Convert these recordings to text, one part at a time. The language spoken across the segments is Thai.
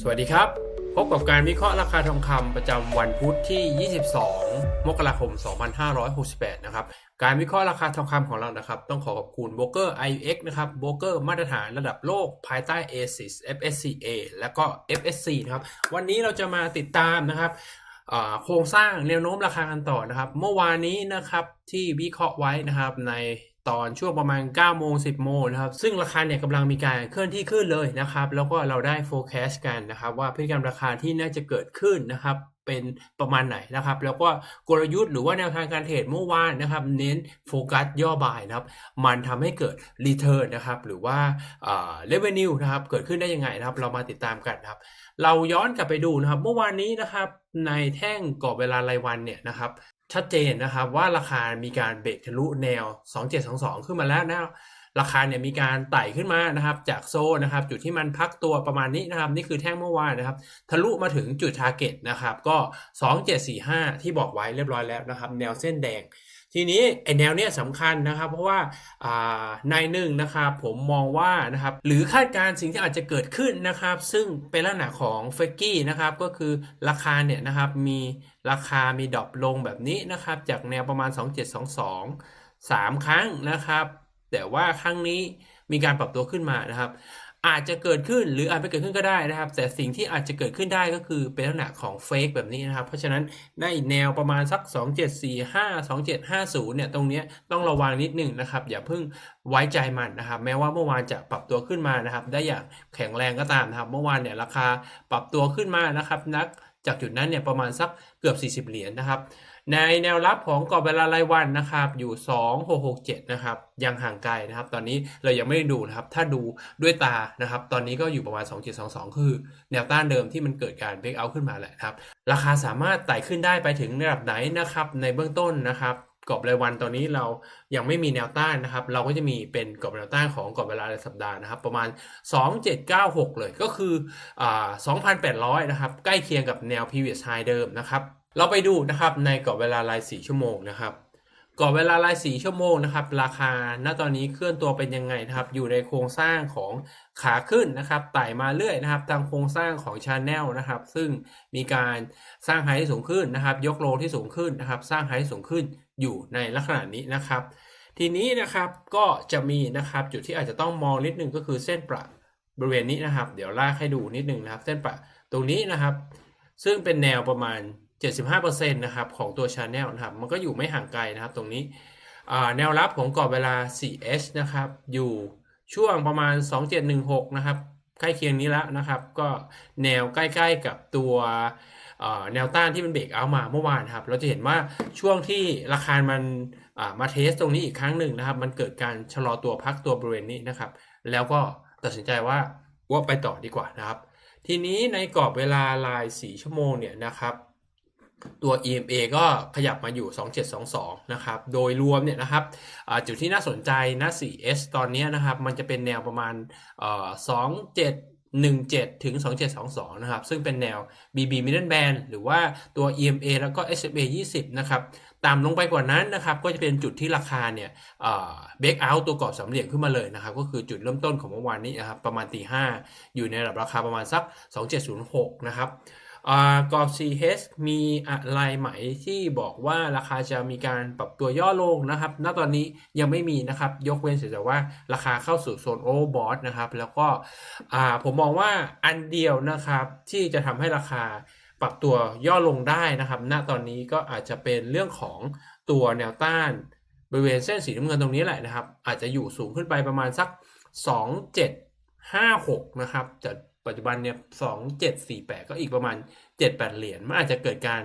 สวัสดีครับ พบกับการวิเคราะห์ราคาทองคำประจำวันพุธที่ 22 มกราคม 2568 นะครับ การวิเคราะห์ราคาทองคำของเรานะครับ ต้องขอขอบคุณโบรกเกอร์ IUX นะครับโบรกเกอร์มาตรฐานระดับโลกภายใต้ ASIS FSCA และก็ FSC นะครับ วันนี้เราจะมาติดตามนะครับโครงสร้างแนวโน้มราคากันต่อนะครับ เมื่อวานนี้นะครับที่วิเคราะห์ไว้นะครับใน ตอนช่วงประมาณ9โมง10 โมงนะครับซึ่งราคาเนี่ยกำลังมีการเคลื่อนที่ขึ้นเลยนะครับแล้วก็เราได้ forecast กันนะครับว่าพฤติกรรมราคาที่น่าจะเกิดขึ้นนะครับเป็นประมาณไหนนะครับ แล้วก็กลยุทธ์หรือว่าแนวทางการเทรดเมื่อวานนะครับ เน้นโฟกัสย่อบายนะครับ มันทำให้เกิด return นนะครับ หรือว่าอ่า revenue นะครับ เกิดขึ้นได้ยังไงนะครับ เรามาติดตามกันครับ เราย้อนกลับไปดูนะครับ เมื่อวานนี้นะครับ ในแท่งกรอบเวลารายวันเนี่ยนะครับ ชัดเจนนะครับว่าราคามีการเบรกทะลุแนว 2722 ขึ้นมาแล้วนะราคาเนี่ยมีการไต่ขึ้นมานะครับ จากโซ่นะครับ จุดที่มันพักตัวประมาณนี้นะครับ นี่คือแท่งเมื่อวานนะครับ ทะลุมาถึงจุดทา r g e t นะครับ ก็ 2745 ที่บอกไว้เรียบร้อยแล้วนะครับ แนวเส้นแดง ทีนี้ไอแนวเนี้ยสำคัญนะครับ เพราะว่าอ่าในหนึ่งนะครับผมมองว่านะครับหรือคาดการณ์สิ่งที่อาจจะเกิดขึ้นนะครับ ซึ่งเป็นลักษณะของเฟกกี้นะครับก็คือราคาเนี่ยนะครับมีราคามีดรอปลงแบบนี้นะครับ จากแนวประมาณ 2722 3 ครั้งนะครับ แต่ว่าครั้งนี้มีการปรับตัวขึ้นมานะครับ อาจจะเกิดขึ้นหรืออาจไม่เกิดขึ้นก็ได้นะครับ แต่สิ่งที่อาจจะเกิดขึ้นได้ก็คือเป็นลักษณะของเฟกแบบนี้นะครับ เพราะฉะนั้นในแนวประมาณสัก 2745 2750 เนี่ย ตรงนี้ต้องระวังนิดหนึ่งนะครับ อย่าเพิ่งไว้ใจมันนะครับ แม้ว่าเมื่อวานจะปรับตัวขึ้นมานะครับ ได้อย่างแข็งแรงก็ตามนะครับ เมื่อวานเนี่ยราคาปรับตัวขึ้นมานะครับ นักจากจุดนั้นเนี่ยประมาณสักเกือบ 40 เหรียญนะครับ ในแนวรับของกรอบเวลารายวันนะครับ อยู่ 2667 นะครับ ยังห่างไกลนะครับ ตอนนี้เรายังไม่ได้ดูนะครับ ถ้าดูด้วยตานะครับ ตอนนี้ก็อยู่ประมาณ 2722 คือ แนวต้านเดิมที่มันเกิดการเบรกเอาขึ้นมาแหละครับ ราคาสามารถไต่ขึ้นได้ไปถึงระดับไหนนะครับ ในเบื้องต้นนะครับกรอบรายวันตอนนี้เรายังไม่มีแนวต้านนะครับ เราก็จะมีเป็นกรอบแนวต้านของกรอบเวลารายสัปดาห์นะครับ ประมาณ 2796 เลยก็คืออ2,800 นะครับ ใกล้เคียงกับแนว previous high เดิมนะครับ เราไปดูนะครับในกรอบเวลาราย4ชั่วโมงนะครับกรอบเวลาราย4ชั่วโมงนะครับ ราคาณตอนนี้เคลื่อนตัวเป็นยังไงนะครับ อยู่ในโครงสร้างของขาขึ้นนะครับไต่มาเรื่อยนะครับตามโครงสร้างของชาแนลนะครับ ซึ่งมีการสร้างไฮที่สูงขึ้นนะครับ ยกโลที่สูงขึ้นนะครับ สร้างไฮที่สูงขึ้นอยู่ในลักษณะนี้นะครับ ทีนี้นะครับก็จะมีนะครับจุดที่อาจจะต้องมองนิดนึงก็คือเส้นประบริเวณนี้นะครับ เดี๋ยวลากให้ดูนิดนึงนะครับ เส้นประตรงนี้นะครับ ซึ่งเป็นแนวประมาณ 75%นะครับของตัว Channel นะครับมันก็อยู่ไม่ห่างไกลนะครับตรงนี้แนวรับของกรอบเวลา 4H นะครับอยู่ช่วงประมาณ 2716 นะครับใกล้เคียงนี้แล้วนะครับ ก็แนวใกล้ๆกับตัวแนวต้านที่มันเบรกเอามาเมื่อวานครับ เราจะเห็นว่าช่วงที่ราคามันมาเทสตรงนี้อีกครั้งหนึ่งนะครับ มันเกิดการชะลอตัวพักตัวบริเวณนี้นะครับ แล้วก็ตัดสินใจว่าว่าไปต่อดีกว่านะครับ ทีนี้ในกรอบเวลาราย4ชั่วโมงเนี่ยนะครับ ตัว EMA ก็ขยับมาอยู่ 2722 นะครับ โดยรวมเนี่ยนะครับจุดที่น่าสนใจนะ 4S ตอนนี้นะครับ มันจะเป็นแนวประมาณ 2717 ถึง 2722 นะครับ ซึ่งเป็นแนว BB Middle Band หรือว่าตัว EMA แล้วก็ SMA 20 นะครับต่ำลงไปกว่านั้นนะครับ ก็จะเป็นจุดที่ราคาเนี่ยเบรกเอาตัวกรอบสามเหลี่ยมขึ้นมาเลยนะครับ ก็คือจุดเริ่มต้นของเมื่อวานนี้นะครับ ประมาณตีห้าอยู่ในระดับราคาประมาณสัก 2706 นะครับ อกรอบ CH มีอะไรไหมที่บอกว่าราคาจะมีการปรับตัวย่อลงนะครับ ณ ตอนนี้ยังไม่มีนะครับ ยกเว้นเสียแต่ว่าราคาเข้าสู่โซนโอเวอร์บอทนะครับ แล้วก็ผมมองว่าอันเดียวนะครับที่จะทำให้ราคาปรับตัวย่อลงได้นะครับ ณ ตอนนี้ก็อาจจะเป็นเรื่องของตัวแนวต้านบริเวณเส้นสีน้ำเงินตรงนี้แหละนะครับ อาจจะอยู่สูงขึ้นไปประมาณสัก 2756 นะครับจาก ปัจจุบันเนี่ย2748ก็อีกประมาณ78เหรียญมันอาจจะเกิดการ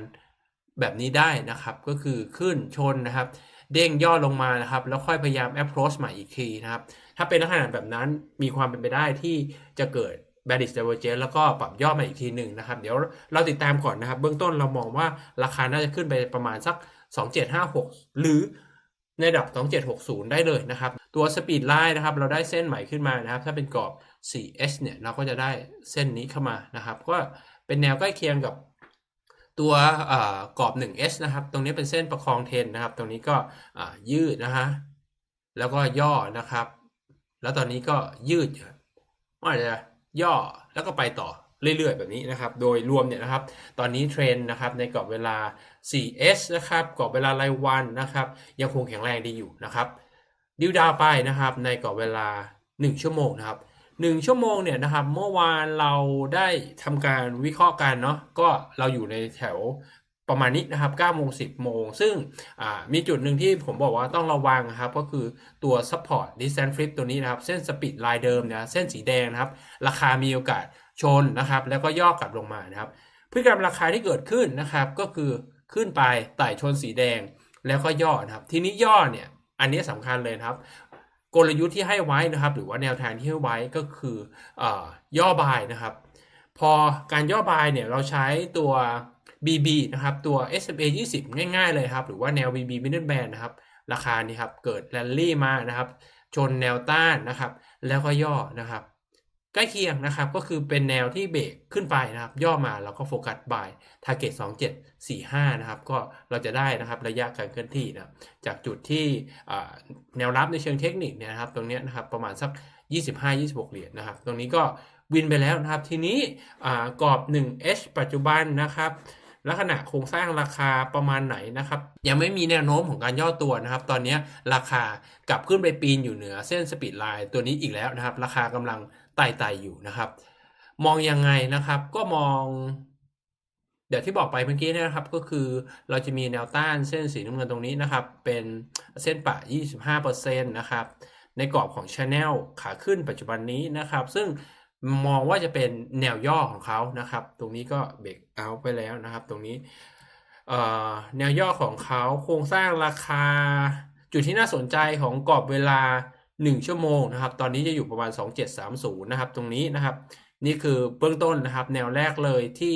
แบบนี้ได้นะครับ ก็คือขึ้นชนนะครับ เด้งย่อลงมานะครับ แล้วค่อยพยายาม approach ใหม่อีกทีนะครับ ถ้าเป็นลักษณะแบบนั้นมีความเป็นไปได้ที่จะเกิด bearish divergence แล้วก็ปรับย่อมาอีกทีหนึ่งนะครับ เดี๋ยวเราติดตามก่อนนะครับ เบื้องต้นเรามองว่าราคาน่าจะขึ้นไปประมาณสัก 2756 หรือในระดับ 2760 ได้เลยนะครับ ตัว speed line นะครับ เราได้เส้นใหม่ขึ้นมานะครับ ถ้าเป็นกรอบ 4H เนี่ยเราก็จะได้เส้นนี้เข้ามานะครับก็เป็นแนวใกล้เคียงกับตัวอ่ากรอบ 1H นะครับ ตรงนี้เป็นเส้นประคองเทรนนะครับ ตรงนี้ก็ยืดนะฮะแล้วก็ย่อนะครับ แล้วตอนนี้ก็ยืดอาจจะย่อแล้วก็ไปต่อเรื่อยๆ แบบนี้นะครับ โดยรวมเนี่ยนะครับ ตอนนี้เทรนด์นะครับในกรอบเวลา 4S นะครับ กรอบเวลารายวันนะครับ ยังคงแข็งแรงดีอยู่นะครับ ดิวดาวไปนะครับ ในกรอบเวลา 1 ชั่วโมงนะครับ 1 ชั่วโมงเนี่ยนะครับเมื่อวานเราได้ทำการวิเคราะห์กันเนาะก็เราอยู่ในแถวประมาณนี้นะครับ9โมง10 โมง ซึ่งมีจุดหนึ่งที่ผมบอกว่าต้องระวังนะครับ ก็คือตัว support distance flip ตัวนี้นะครับ เส้นสปีดลน์เดิมนะเส้นสีแดงนะครับ ราคามีโอกาสชนนะครับ แล้วก็ย่อกลับลงมานะครับ พฤติกรรมราคาที่เกิดขึ้นนะครับ ก็คือขึ้นไปไต่ชนสีแดงแล้วก็ย่อนะครับ ทีนี้ย่อเนี่ยอันนี้สำคัญเลยครับ กลยุทธ์ที่ให้ไว้นะครับ หรือว่าแนวทางที่ให้ไว้ก็คืออย่อบายนะครับ พอการย่อบายเนี่ยเราใช้ตัว BB นะครับ ตัว SMA 20 ง่ายๆเลยครับ หรือว่าแนว BB Middle Band นะครับ ราคานี่ครับ เกิดแรลลี่มานะครับ ชนแนวต้านนะครับ แล้วก็ย่อนะครับ ใกล้เคียงนะครับก็คือเป็นแนวที่เบรกขึ้นไปนะครับ ย่อมาแล้วก็โฟกัสบายทาร์เก็ต2745 นะครับ ก็เราจะได้นะครับระยะการเคลื่อนที่นะจากจุดที่แนวรับในเชิงเทคนิคเนี่ยนะครับ ตรงนี้นะครับประมาณสัก 25-26 เหรียญนะครับ ตรงนี้ก็วินไปแล้วนะครับ ทีนี้อ่ากรอบ 1H ปัจจุบันนะครับ ลักษณะโครงสร้างราคาประมาณไหนนะครับ ยังไม่มีแนวโน้มของการย่อตัวนะครับ ตอนนี้ราคากลับขึ้นไปปีนอยู่เหนือเส้นสปีดไลน์ตัวนี้อีกแล้วนะครับ ราคากำลังไต่ไต่อยู่นะครับ มองยังไงนะครับ ก็มองเดี๋ยวที่บอกไปเมื่อกี้นยนะครับก็คือเราจะมีแนวต้านเส้นสีน้ำเงินตรงนี้นะครับ เป็นเส้นปะ 25%นะครับ ในกรอบของ Channel ขาขึ้นปัจจุบันนี้นะครับ ซึ่ง มองว่าจะเป็นแนวย่อของเขานะครับ ตรงนี้ก็เบรกเอาไปแล้วนะครับ ตรงนี้แนวย่อของเขาโครงสร้างราคา จุดที่น่าสนใจของกรอบเวลา 1 ชั่วโมงนะครับ ตอนนี้จะอยู่ประมาณ 2730 นะครับ ตรงนี้นะครับ นี่คือเบื้องต้นนะครับ แนวแรกเลยที่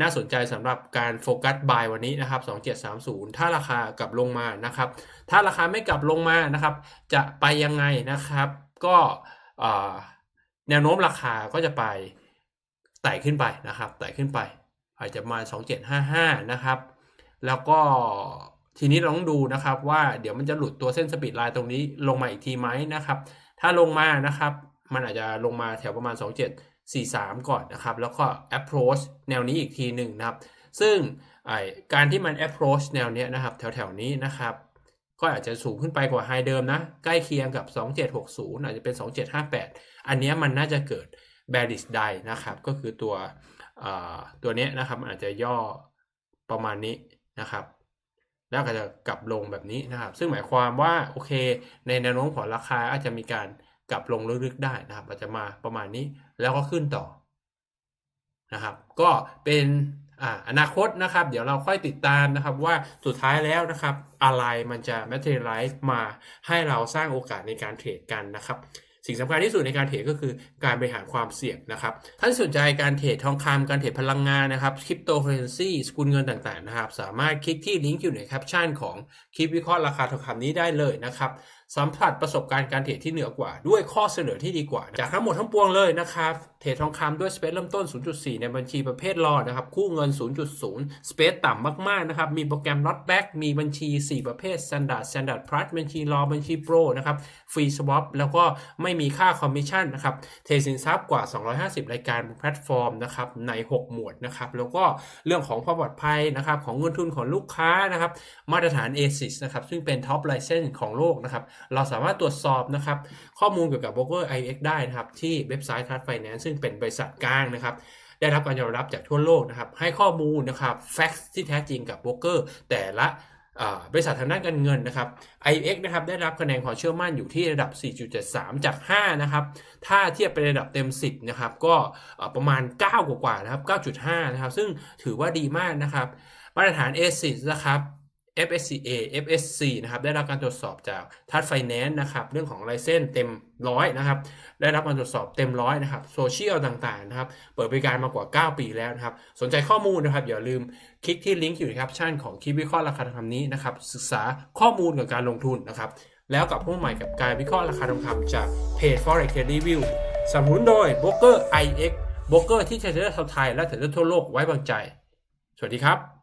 น่าสนใจสำหรับการโฟกัสบายวันนี้นะครับ 2730 ถ้าราคากลับลงมานะครับ ถ้าราคาไม่กลับลงมานะครับ จะไปยังไงนะครับ ก็ แนวโน้มราคาก็จะไปไต่ขึ้นไปนะครับไต่ขึ้นไป อาจจะมา 2755 นะครับ แล้วก็ทีนี้เราต้องดูนะครับว่าเดี๋ยวมันจะหลุดตัวเส้นสปีดไลน์ตรงนี้ลงมาอีกทีไหมนะครับ ถ้าลงมานะครับ มันอาจจะลงมาแถวประมาณ 2743 ก่อนนะครับ แล้วก็ approach แนวนี้อีกทีหนึ่งนะครับ ซึ่งการที่มัน approach แนวเนี้ยนะครับ แถวๆนี้นะครับ ก็อาจจะสูงขึ้นไปกว่าไฮเดิมนะ ใกล้เคียงกับ 2760 อาจจะเป็น 2758 อันนี้มันน่าจะเกิด bearish die นะครับ ก็คือตัวตัวนี้นะครับอาจจะย่อประมาณนี้นะครับแล้วก็จะกลับลงแบบนี้นะครับ ซึ่งหมายความว่าโอเค ในแนวโน้มของราคาอาจจะมีการกลับลงลึกๆได้นะครับ อาจจะมาประมาณนี้แล้วก็ขึ้นต่อนะครับ ก็เป็น อนาคตนะครับ เดี๋ยวเราค่อยติดตามนะครับว่าสุดท้ายแล้วนะครับอะไรมันจะ materialize มาให้เราสร้างโอกาสในการเทรดกันนะครับสิ่งสำคัญที่สุดในการเทรดก็คือการบริหารความเสี่ยงนะครับถ้านสนใจการเทรดทองคำการเทรดพลังงานนะครับคริปโตเคอเรนซีสกุลเงินต่างๆนะครับ สามารถคลิกที่ลิงก์อยู่ในแคปชั่นของคลิปวิเคราะห์ราคาทองคำนี้ได้เลยนะครับ สัมผัสประสบการณ์การเทรดที่เหนือกว่า ด้วยข้อเสนอที่ดีกว่า จากทั้งหมดทั้งปวงเลยนะครับ เทรดทองคำด้วยสเปซเริ่มต้น 0.4 ในบัญชีประเภทรอนะครับ คู่เงิน 0.0 สเปซต่ำมากๆนะครับ มีโปรแกรม not back มีบัญชี 4 ประเภท standard standard plus บัญชีรอบัญชีโปรนะครับ ฟรี swap แล้วก็ไม่มีค่าคอมมิชชั่นนะครับ เทรดสินทรัพย์กว่า 250 รายการบนแพลตฟอร์มนะครับ ใน 6 หมวดนะครับ แล้วก็เรื่องของความปลอดภัยนะครับ ของเงินทุนของลูกค้านะครับ มาตรฐาน ASIS นะครับ ซึ่งเป็นท็อปไลเซนส์ของโลกนะครับเราสามารถตรวจสอบนะครับข้อมูลเกี่ยวกับ Broker IX ได้นะครับที่เว็บไซต์ Trust Finance ซึ่งเป็นบริษัทกลางนะครับได้รับการยอมรับจากทั่วโลกนะครับให้ข้อมูลนะครับ facts ที่แท้จริงกับ Broker แต่ละบริษัททางด้านการเงินนะครับ IX นะครับได้รับคะแนนความเชื่อมั่นอยู่ที่ระดับ 4.73 จาก 5 นะครับ ถ้าเทียบเป็นระดับเต็ม 10 นะครับ ก็ประมาณ 9 กว่าๆนะครับ 9.5 นะครับ ซึ่งถือว่าดีมากนะครับ มาตรฐาน ASIS นะครับ FSCA FSC นะครับได้รับการตรวจสอบจากทัดไฟแนนซ์นะครับเรื่องของไลเซนเต็มร้อยนะครับได้รับการตรวจสอบเต็มร้อยนะครับโซเชียลต่างๆนะครับเปิดบริการมากว่า 9 ปีแล้วนะครับสนใจข้อมูลนะครับอย่าลืมคลิกที่ลิงก์อยู่ในแคปชั่นของคลิปวิเคราะห์ราคาทองคำนี้นะครับศึกษาข้อมูลกับการลงทุนนะครับแล้วกลับพบใหม่กับการวิเคราะห์ราคาทองคำจากเพจ Forex Review สนับสนุนโดย Broker IX Broker ที่เทรดเดอร์ชาวไทยและเทรดเดอร์ทั่วโลกไว้วางใจ สวัสดีครับ